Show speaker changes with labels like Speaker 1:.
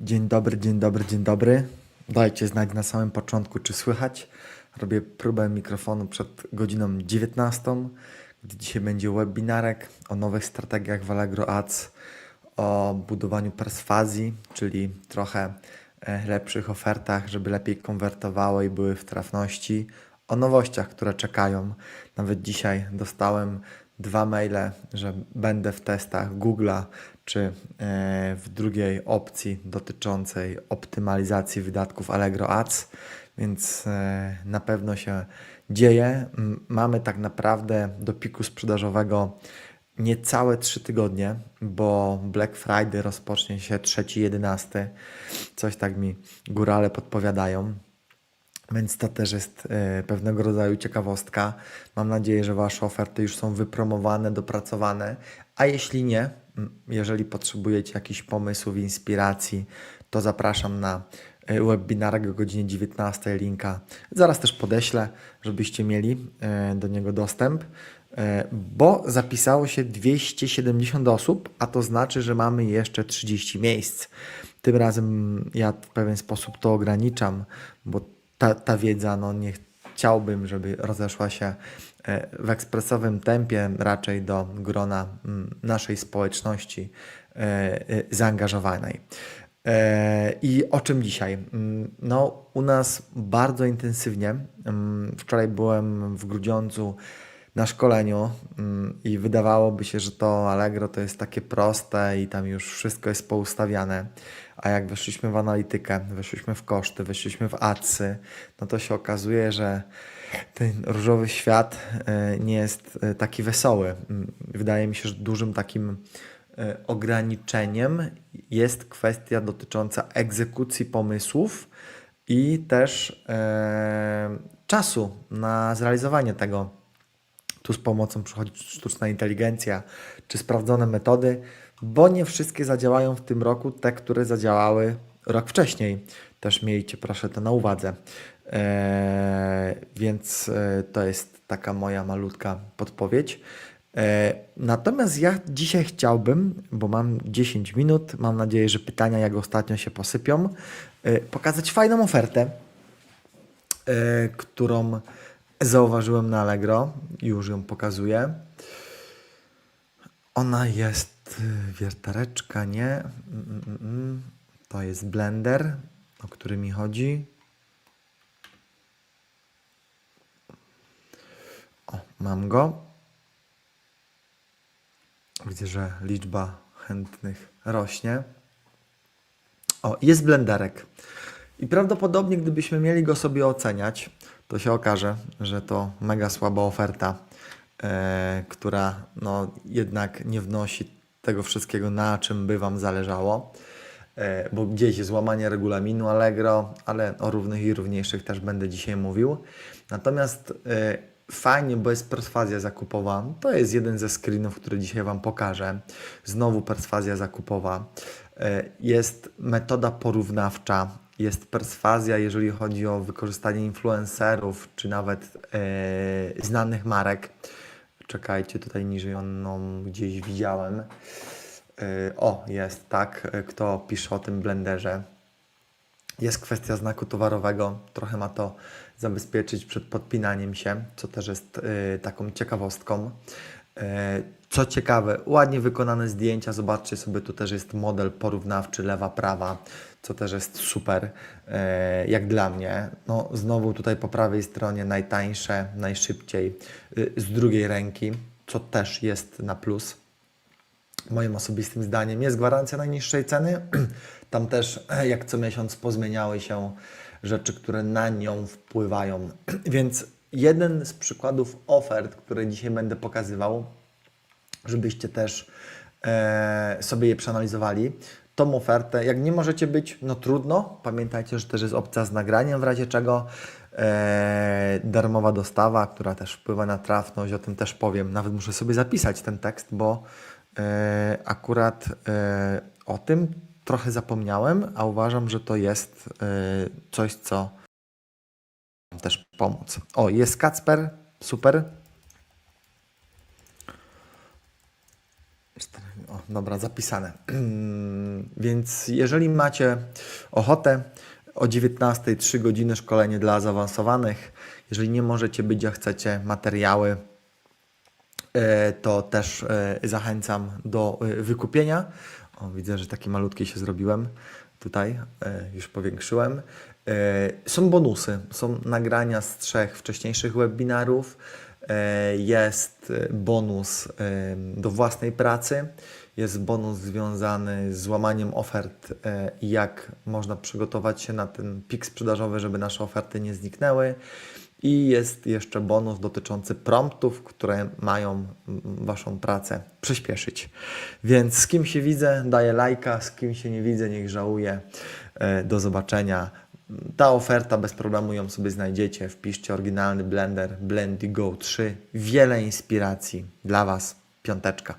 Speaker 1: Dzień dobry, dzień dobry, dzień dobry. Dajcie znać na samym początku, czy słychać. Robię próbę mikrofonu przed godziną 19, gdy dzisiaj będzie webinarek o nowych strategiach w Allegro Ads, o budowaniu perswazji, czyli trochę e, lepszych ofertach, żeby lepiej konwertowały i były w trafności, o nowościach, które czekają. Nawet dzisiaj dostałem dwa maile, że będę w testach Google'a, czy e, w drugiej opcji dotyczącej optymalizacji wydatków Allegro Ads, więc e, na pewno się dzieje. Mamy tak naprawdę do piku sprzedażowego niecałe 3 tygodnie, bo Black Friday rozpocznie się 3-11. Coś tak mi górale podpowiadają. Więc to też jest e, pewnego rodzaju ciekawostka. Mam nadzieję, że Wasze oferty już są wypromowane, dopracowane. A jeśli nie, jeżeli potrzebujecie jakichś pomysłów, inspiracji, to zapraszam na e, webinarek o godzinie 19. Linka zaraz też podeślę, żebyście mieli e, do niego dostęp. E, Bo zapisało się 270 osób, a to znaczy, że mamy jeszcze 30 miejsc. Tym razem ja w pewien sposób to ograniczam, bo ta, ta wiedza, no nie chciałbym, żeby rozeszła się e, w ekspresowym tempie raczej do grona mm, naszej społeczności e, e, zaangażowanej. I o czym dzisiaj? Mm, No, u nas bardzo intensywnie. mm, Wczoraj byłem w Grudziądzu na szkoleniu mm, i wydawałoby się, że to Allegro to jest takie proste i tam już wszystko jest poustawiane. A jak weszliśmy w analitykę, weszliśmy w koszty, weszliśmy w adsy, no to się okazuje, że ten różowy świat e, nie jest e, taki wesoły. Mm, Wydaje mi się, że dużym takim e, ograniczeniem jest kwestia dotycząca egzekucji pomysłów i też czasu na zrealizowanie tego. Tu z pomocą przychodzi sztuczna inteligencja czy sprawdzone metody, bo nie wszystkie zadziałają w tym roku, te, które zadziałały rok wcześniej. Też miejcie proszę to na uwadze. Eee, więc e, to jest taka moja malutka podpowiedź. E, Natomiast ja dzisiaj chciałbym, bo mam 10 minut, mam nadzieję, że pytania jak ostatnio się posypią, e, pokazać fajną ofertę, którą zauważyłem na Allegro. Już ją pokazuję. Ona jest y, wiertareczka, nie? Mm, mm, mm. To jest blender, o który mi chodzi. O, mam go. Widzę, że liczba chętnych rośnie. O, jest blenderek. I prawdopodobnie, gdybyśmy mieli go sobie oceniać, to się okaże, że to mega słaba oferta, e, która no, jednak nie wnosi tego wszystkiego, na czym by Wam zależało. E, bo gdzieś jest złamanie regulaminu Allegro, ale o równych i równiejszych też będę dzisiaj mówił. Natomiast e, fajnie, bo jest perswazja zakupowa. To jest jeden ze screenów, który dzisiaj Wam pokażę. Znowu perswazja zakupowa. Jest metoda porównawcza, jest perswazja, jeżeli chodzi o wykorzystanie influencerów, czy nawet e, znanych marek. Czekajcie, tutaj niżej ją gdzieś widziałem. E, o, jest, tak. E, Kto pisze o tym blenderze? Jest kwestia znaku towarowego, trochę ma to zabezpieczyć przed podpinaniem się, co też jest y, taką ciekawostką. Y, co ciekawe, ładnie wykonane zdjęcia, zobaczcie sobie, tu też jest model porównawczy lewa, prawa, co też jest super, y, jak dla mnie. No, znowu tutaj po prawej stronie najtańsze, najszybciej, y, z drugiej ręki, co też jest na plus moim osobistym zdaniem. Jest gwarancja najniższej ceny. Tam też e, jak co miesiąc pozmieniały się rzeczy, które na nią wpływają. Więc jeden z przykładów ofert, które dzisiaj będę pokazywał, żebyście też e, sobie je przeanalizowali. Tą ofertę, jak nie możecie być, no trudno. Pamiętajcie, że też jest opcja z nagraniem, w razie czego e, darmowa dostawa, która też wpływa na trafność, o tym też powiem. Nawet muszę sobie zapisać ten tekst, bo e, akurat e, o tym trochę zapomniałem, a uważam, że to jest e, coś, co też pomóc. O, jest Kacper, super. O, dobra, zapisane. Więc jeżeli macie ochotę, o 19 3 godziny szkolenie dla zaawansowanych. Jeżeli nie możecie być, a chcecie materiały, e, to też e, zachęcam do e, wykupienia. O, widzę, że taki malutki się zrobiłem. Tutaj już powiększyłem. E, Są bonusy, są nagrania z trzech wcześniejszych webinarów. E, Jest e, bonus do własnej pracy. Jest bonus związany z złamaniem ofert i jak można przygotować się na ten pik sprzedażowy, żeby nasze oferty nie zniknęły. I jest jeszcze bonus dotyczący promptów, które mają Waszą pracę przyspieszyć. Więc z kim się widzę, daję lajka, z kim się nie widzę, niech żałuje. Do zobaczenia. Ta oferta bez problemu ją sobie znajdziecie. Wpiszcie oryginalny blender Blendy Go 3. Wiele inspiracji dla Was. Piąteczka.